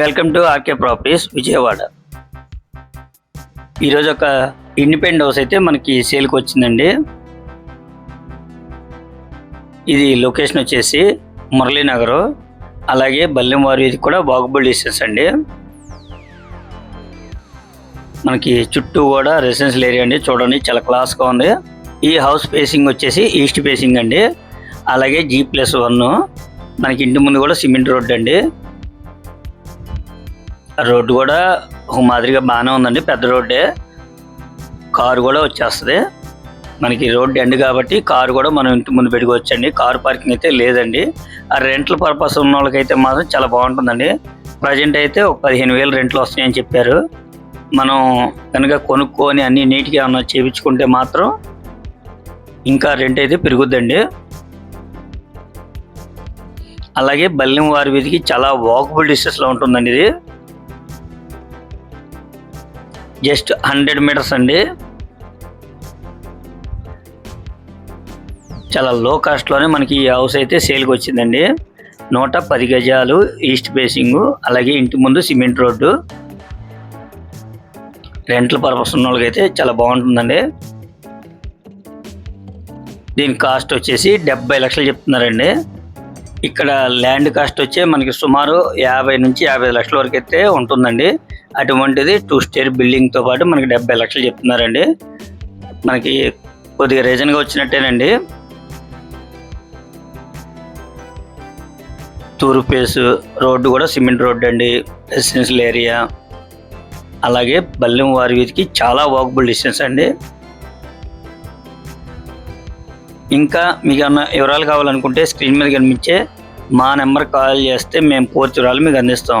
Welcome to RK properties Vijayawada. ఈరోజు ఒక independent house అయితే మనకి సేల్కి వచ్చిందండి. ఇది లొకేషన్ వచ్చేసి మురళీనగర్ అలాగే బల్లెంవారి ఇది కూడా వాకబుల్ డిస్టెన్స్ అండి. మనకి చుట్టూ కూడా రెసిడెన్షియల్ ఏరియా అండి చూడండి చాలా క్లాస్గా ఉంది. ఈ హౌస్ ఫేసింగ్ వచ్చేసి ఈస్ట్ ఫేసింగ్ అండి. అలాగే జీ ప్లస్ వన్ మనకి ఇంటి ముందు కూడా సిమెంట్ రోడ్ అండి. రోడ్డు కూడా ఒక మాదిరిగా బాగానే ఉందండి. పెద్ద రోడ్డే. కారు కూడా వచ్చేస్తుంది. మనకి రోడ్డు ఎండ్ కాబట్టి కారు కూడా మనం ఇంటి ముందు పెట్టుకోవచ్చండి. కారు పార్కింగ్ అయితే లేదండి. ఆ రెంట్ల పర్పస్ ఉన్న వాళ్ళకైతే మాత్రం చాలా బాగుంటుందండి. ప్రజెంట్ అయితే ఒక పదిహేను వేలు రెంట్లు వస్తాయని చెప్పారు. మనం కనుక కొనుక్కొని అన్ని నీట్గా ఏమన్నా చేయించుకుంటే మాత్రం ఇంకా రెంట్ అయితే పెరుగుద్దండి. అలాగే బల్లెం వారి వీధికి చాలా వాకబుల్ డిస్టెన్స్లో ఉంటుందండి ఇది. జస్ట్ హండ్రెడ్ మీటర్స్ అండి. చాలా లో కాస్ట్లోనే మనకి ఈ హౌస్ అయితే సేల్కి వచ్చిందండి. నూట పది గజాలు ఈస్ట్ ఫేసింగ్ అలాగే ఇంటి ముందు సిమెంట్ రోడ్డు రెంట్ల పర్పస్ ఉన్న వాళ్ళకైతే చాలా బాగుంటుందండి. దీని కాస్ట్ వచ్చేసి డెబ్బై లక్షలు చెప్తున్నారండి. ఇక్కడ ల్యాండ్ కాస్ట్ వచ్చే మనకి సుమారు యాభై నుంచి యాభై లక్షల వరకు అయితే ఉంటుందండి. అటువంటిది టూ స్టేర్ బిల్డింగ్తో పాటు మనకి డెబ్బై లక్షలు చెప్తున్నారండి. మనకి కొద్దిగా రీజన్గా వచ్చినట్టేనండి. తూర్పు ఫేస్ రోడ్డు కూడా సిమెంట్ రోడ్డు అండి రెసిడెన్షియల్ ఏరియా అలాగే బల్లెం వారి వీధికి చాలా వాకబుల్ డిస్టెన్స్ అండి. ఇంకా మీకు ఏమన్నా వివరాలు కావాలనుకుంటే స్క్రీన్ మీద కనిపించే మా నెంబర్ కాల్ చేస్తే మేము పూర్తి వివరాలు మీకు అందిస్తాం.